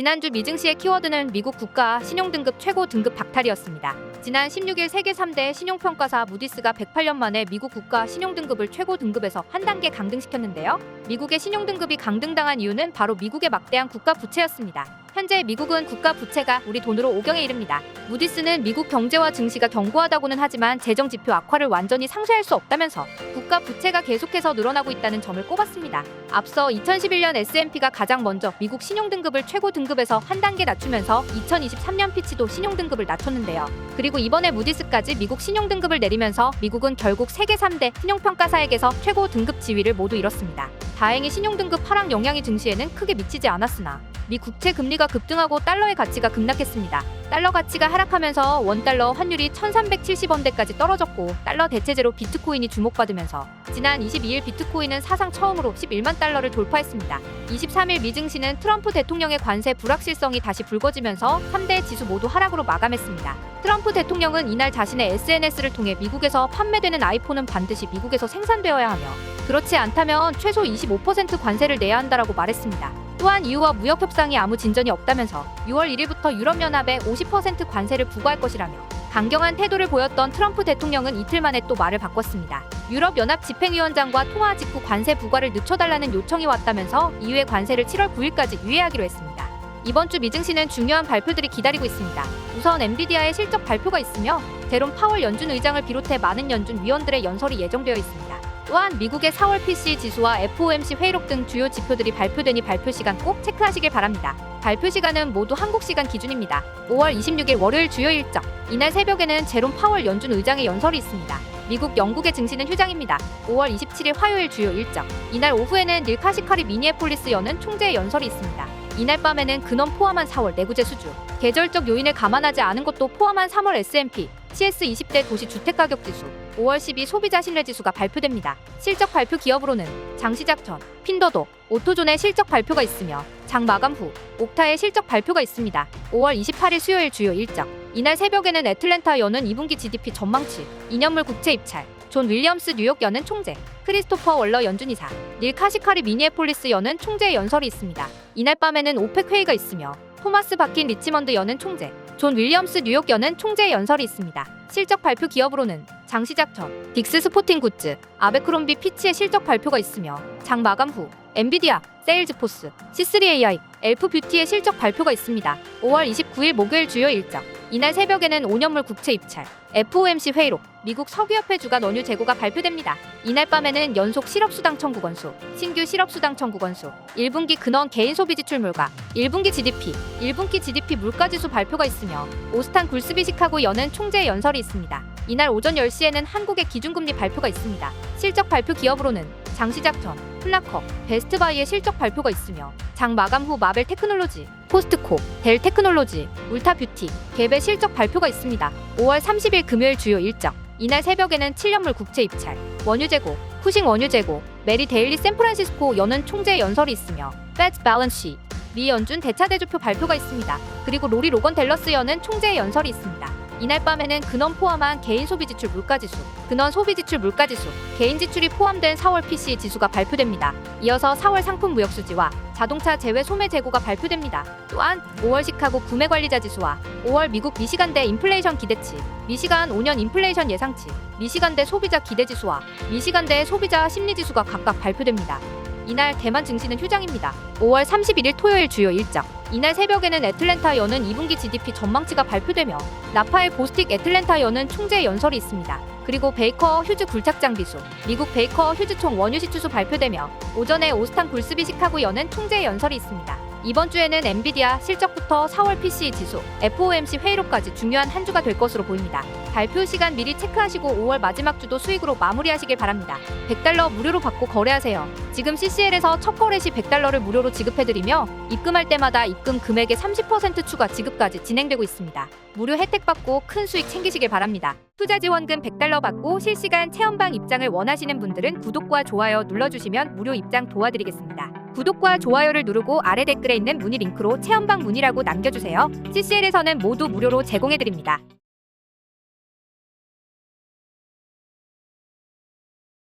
지난주 미증시의 키워드는 미국 국가 신용등급 최고 등급 박탈이었습니다. 지난 16일 세계 3대 신용평가사 무디스가 108년 만에 미국 국가 신용등급을 최고 등급에서 한 단계 강등시켰는데요. 미국의 신용등급이 강등당한 이유는 바로 미국의 막대한 국가 부채였습니다. 현재 미국은 국가 부채가 우리 돈으로 5경에 이릅니다. 무디스는 미국 경제와 증시가 견고하다고는 하지만 재정 지표 악화를 완전히 상쇄할 수 없다면서 국가 부채가 계속해서 늘어나고 있다는 점을 꼽았습니다. 앞서 2011년 S&P가 가장 먼저 미국 신용등급을 최고 등급 에서 한 단계 낮추면서 2023년 피치도 신용 등급을 낮췄는데요. 그리고 이번에 무디스까지 미국 신용 등급을 내리면서 미국은 결국 세계 3대 신용평가사에게서 최고 등급 지위를 모두 잃었습니다. 다행히 신용 등급 하락 영향이 증시에는 크게 미치지 않았으나 미 국채 금리가 급등하고 달러의 가치가 급락했습니다. 달러 가치가 하락하면서 원달러 환율이 1370원대까지 떨어졌고 달러 대체제로 비트코인이 주목받으면서 지난 22일 비트코인은 사상 처음으로 11만 달러를 돌파했습니다. 23일 미증시는 트럼프 대통령의 관세 불확실성이 다시 불거지면서 3대 지수 모두 하락으로 마감했습니다. 트럼프 대통령은 이날 자신의 SNS를 통해 미국에서 판매되는 아이폰은 반드시 미국에서 생산되어야 하며 그렇지 않다면 최소 25% 관세를 내야 한다라고 말했습니다. 또한 이후와 무역 협상이 아무 진전이 없다면서 6월 1일부터 유럽연합에 50% 관세를 부과할 것이라며 강경한 태도를 보였던 트럼프 대통령은 이틀 만에 또 말을 바꿨습니다. 유럽연합 집행위원장과 통화 직후 관세 부과를 늦춰달라는 요청이 왔다면서 이후의 관세를 7월 9일까지 유예하기로 했습니다. 이번 주 미증시는 중요한 발표들이 기다리고 있습니다. 우선 엔비디아의 실적 발표가 있으며 제롬 파월 연준 의장을 비롯해 많은 연준 위원들의 연설이 예정되어 있습니다. 또한 미국의 4월 PC 지수와 FOMC 회의록 등 주요 지표들이 발표되니 발표 시간 꼭 체크하시길 바랍니다. 발표 시간은 모두 한국 시간 기준입니다. 5월 26일 월요일 주요 일정. 이날 새벽에는 제롬 파월 연준 의장의 연설이 있습니다. 미국 영국의 증시는 휴장입니다. 5월 27일 화요일 주요 일정. 이날 오후에는 닐 카시카리 미니애폴리스 여는 총재의 연설이 있습니다. 이날 밤에는 근원 포함한 4월 내구재 수주, 계절적 요인을 감안하지 않은 것도 포함한 3월 S&P, CS 20대 도시 주택가격 지수, 5월 12 소비자 신뢰 지수가 발표됩니다. 실적 발표 기업으로는 장 시작 전, 핀더도, 오토존의 실적 발표가 있으며 장 마감 후 옥타의 실적 발표가 있습니다. 5월 28일 수요일 주요 일정. 이날 새벽에는 애틀랜타 여는 2분기 GDP 전망치, 2년물 국채 입찰, 존 윌리엄스 뉴욕 여는 총재, 크리스토퍼 월러 연준 이사, 닐 카시카리 미니애폴리스 여는 총재의 연설이 있습니다. 이날 밤에는 오펙 회의가 있으며 토마스 바킨 리치먼드 여는 총재, 존 윌리엄스 뉴욕 여는 총재의 연설이 있습니다. 실적 발표 기업으로는 장시작 전, 딕스 스포팅 굿즈, 아베크롬비 피치의 실적 발표가 있으며 장 마감 후 엔비디아, 세일즈포스, C3AI, 엘프 뷰티의 실적 발표가 있습니다. 5월 29일 목요일 주요 일정. 이날 새벽에는 5년물 국채 입찰, FOMC 회의록, 미국 석유협회 주간 원유 재고가 발표됩니다. 이날 밤에는 연속 실업수당 청구 건수, 신규 실업수당 청구 건수, 1분기 근원 개인 소비 지출 물가, 1분기 GDP, 1분기 GDP 물가지수 발표가 있으며 오스탄 굴스비 시카고 여는 총재의 연설이 있습니다. 이날 오전 10시에는 한국의 기준금리 발표가 있습니다. 실적 발표 기업으로는 장시작 전, 플라커, 베스트바이의 실적 발표가 있으며 장 마감 후 마벨 테크놀로지, 포스트코, 델 테크놀로지, 울타 뷰티, 갭의 실적 발표가 있습니다. 5월 30일 금요일 주요 일정. 이날 새벽에는 7년물 국채 입찰, 원유 재고, 쿠싱 원유 재고, 메리 데일리 샌프란시스코 여는 총재 연설이 있으며 패츠 밸런시, 미 연준 대차 대조표 발표가 있습니다. 그리고 로리 로건 델러스 여는 총재의 연설이 있습니다. 이날 밤에는 근원 포함한 개인 소비 지출 물가 지수, 근원 소비 지출 물가 지수, 개인 지출이 포함된 4월 PCE 지수가 발표됩니다. 이어서 4월 상품 무역 수지와 자동차 제외 소매 재고가 발표됩니다. 또한 5월 시카고 구매 관리자 지수와 5월 미국 미시간대 인플레이션 기대치, 미시간 5년 인플레이션 예상치, 미시간대 소비자 기대 지수와 미시간대 소비자 심리 지수가 각각 발표됩니다. 이날 대만 증시는 휴장입니다. 5월 31일 토요일 주요 일정. 이날 새벽에는 애틀랜타 여는 2분기 GDP 전망치가 발표되며 나파의 보스틱 애틀랜타 여는 총재 연설이 있습니다. 그리고 베이커 휴즈 굴착장 비수, 미국 베이커 휴즈총 원유 시 추수 발표되며 오전에 오스탄 굴스비 시카고 여는 총재 연설이 있습니다. 이번 주에는 엔비디아 실적부터 4월 PCE 지수, FOMC 회의록까지 중요한 한 주가 될 것으로 보입니다. 발표 시간 미리 체크하시고 5월 마지막 주도 수익으로 마무리하시길 바랍니다. 100달러 무료로 받고 거래하세요. 지금 CCL에서 첫 거래 시 100달러를 무료로 지급해드리며 입금할 때마다 입금 금액의 30% 추가 지급까지 진행되고 있습니다. 무료 혜택 받고 큰 수익 챙기시길 바랍니다. 투자 지원금 100달러 받고 실시간 체험방 입장을 원하시는 분들은 구독과 좋아요 눌러주시면 무료 입장 도와드리겠습니다. 구독과 좋아요를 누르고 아래 댓글에 있는 문의 링크로 체험방 문의라고 남겨주세요. CCL에서는 모두 무료로 제공해드립니다.